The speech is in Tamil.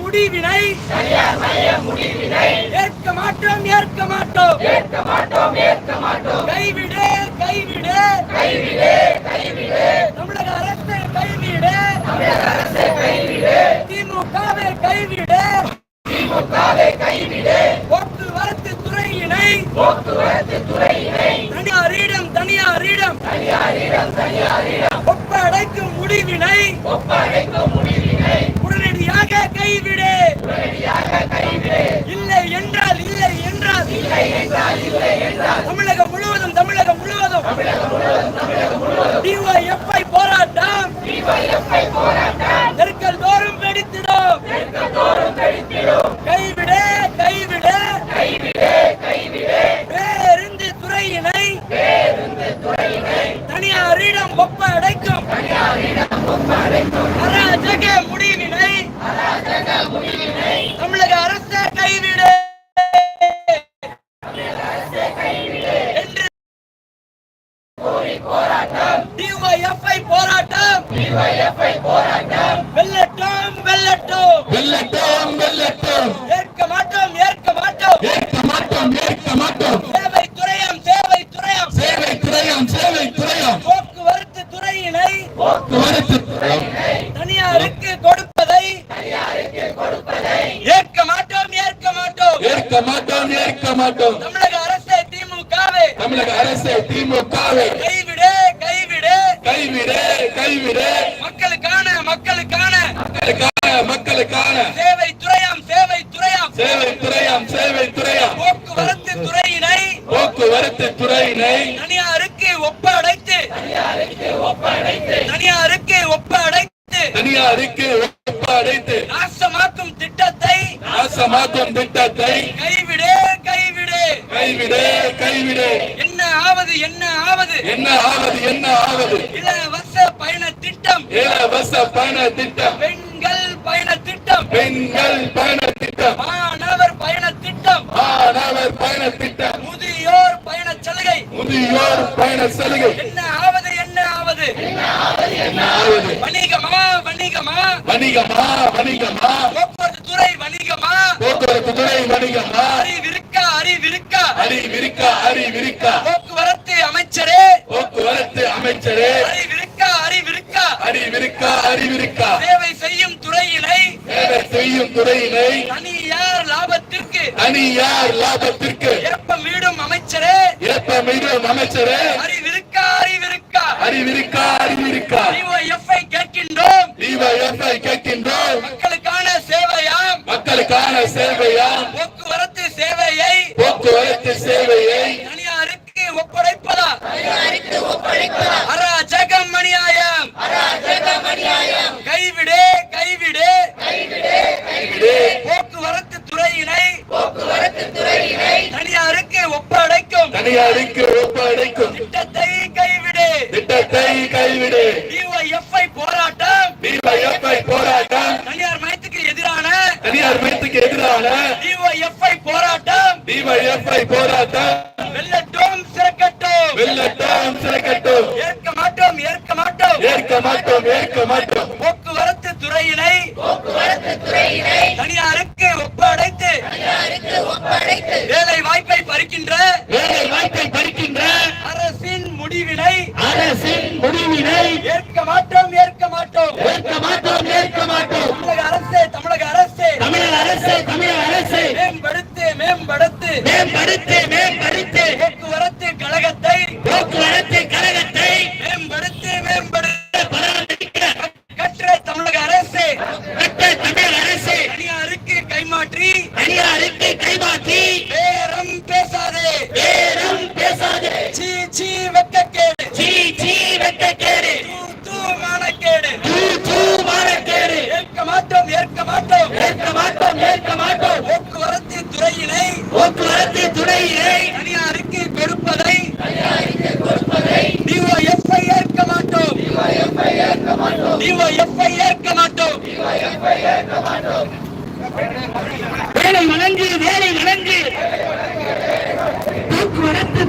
முடிவினை. தனியார் மய முடிவினை ஏற்க மாட்டோம் ஏற்க மாட்டோம். ஏற்க மாட்டோம் ஏற்க மாட்டோம் கைவிடு கைவிடு. கைவிடு கைவிடு தமிழக அரசை கைவிடு. தமிழக அரசை கைவிடு திமுகவை கைவிடு. திமுகவை கைவிடு போக்குவரத்து துறையினை. போக்குவரத்து துறையினை தனியாரிடம் தனியாரிடம். தனியாரிடம் தனியாரிடம் ஒப்படைக்கும் முடிவினை ஒப்படைக்கும் முடிவினை. உடனடி போராட்டம் வெல்லட்டும் வெல்லட்டும் வெல்லட்டும் வெல்லட்டும் ஏற்க மாட்டோம் ஏற்க மாட்டோம் ஏற்க மாட்டோம். ஏற்க மாட்டோம் சேவை துறையம் சேவை துறையம் சேவை துறையம் சேவை துறையம் போக்குவரத்து துறையினை போக்குவரத்து துறையம் தனியாருக்கு கொடுப்பதை ஏற்க மாட்டோம் ஏற்க மாட்டோம். ஏற்க மாட்டோம் ஏற்க மாட்டோம். தமிழக தமிழக அரசு திமுகவை. கைவிடு கைவிடு. கைவிடு கைவிடு. மக்களுக்கான மக்களுக்கான. மக்களுக்கான மக்களுக்கான. சேவை துறையாம் சேவை துறையாம் சேவை துறையம் சேவை துறையம் போக்குவரத்து துறையினை போக்குவரத்து துறையினை தனியாருக்கு ஒப்படைத்து தனியாருக்கு ஒப்படைத்து. தனியாருக்கு ஒப்படைத்து. நாசமாக்கும் திட்டத்தை நாசமாக்கும் திட்டத்தை கைவிடு கைவிடு. என்ன ஆவது என்ன ஆவது. என்ன ஆவது என்ன ஆவது. இலவச பயண திட்டம் இலவச பயண திட்டம் பெண்கள் பயண திட்டம் பெண்கள் பயண திட்டம் மாணவர் பயண திட்டம் மாணவர் பயண திட்டம் முதியோர் பயண சலுகை முதியோர் பயண சலுகை என்ன ஆவது. என்ன ஆவது என்ன ஆவது. வணிகமா வணிகமா. வணிகமா வணிகமா போக்குவரத்து துறை வணிகமா போக்குவரத்து துறை வணிகமா அறிவிருக்கா அறிவிருக்கா அரி போக்குவரத்து அமைச்சரே. போக்குவரத்து அமைச்சரே. அறிவிருக்கா சேவை செய்யும் துறையினை சேவை செய்யும் துறையினை தனியார் லாபத்திற்கு தனியார் லாபத்திற்கு ஏற்பமிடும் அமைச்சரே. ஏற்பமிடும் அமைச்சரே. அறிவிருக்கா அறிவிருக்கா. அறிவிருக்கா அறிவிருக்கா. டிஒஎஃப்ஐ கேட்கின்றோம். டிவைஎஃப்ஐ கேட்கின்றோம். மக்களுக்கான சேவையாம். மக்களுக்கான சேவையாம் போக்குவரத்து சேவையை போக்குவரத்து சேவையை தனியாருக்கு ஒப்படைப்பதா அராஜகம் அநியாயம் கைவிடு கைவிடு கைவிடு போக்குவரத்து துறையினை தனியாருக்கு திட்டத்தை கைவிடு. திட்டத்தை கைவிடு. போராட்டம். போராட்டம். தனியார் மயத்துக்கு எதிரான. தனியார் மையத்துக்கு எதிரான. டிஒஎஃப்ஐ போராட்டம். டிவைஎஃப்ஐ போராட்டம். வெல்லட்டும் சிறக்கட்டும். வெள்ளட்டம் சிறக்கட்டும். ஏற்க மாட்டோம் ஏற்க மாட்டோம். ஏற்க மாட்டோம் ஏற்க மாட்டோம். போக்குவரத்து துறையினை தனியாருக்கு ஒப்படைத்து வேலை வாய்ப்பை பறிக்கின்ற அரசின் முடிவினை அரசின் முடிவினை ஏற்க மாட்டோம் ஏற்க மாட்டோம். ஏற்க மாட்டோம் ஏற்க மாட்டோம். தமிழக அரசே தமிழக அரசே. தமிழக அரசு தமிழக அரசு. மேம்படுத்து மேம்படுத்து. மேம்படுத்து மேம்படுத்து. போக்குவரத்து கழகத்தை போக்குவரத்து கழகத்தை மேம்படுத்து மேம்படுத்து. பராமரிக்க. கற்ற தமிழக அரசே. பெற்ற தமிழக அரசு. தனியாருக்கு கைமாற்றி. தனியாருக்கு கைமாற்றி. பேரம் பேசாதே. பேரம் பேசாது. சீ சீ வெக்கக்கேடு எப்பை ஏற்க மாட்டோம். வேலை வணங்கு வேலை வணங்கு போக்குவரத்து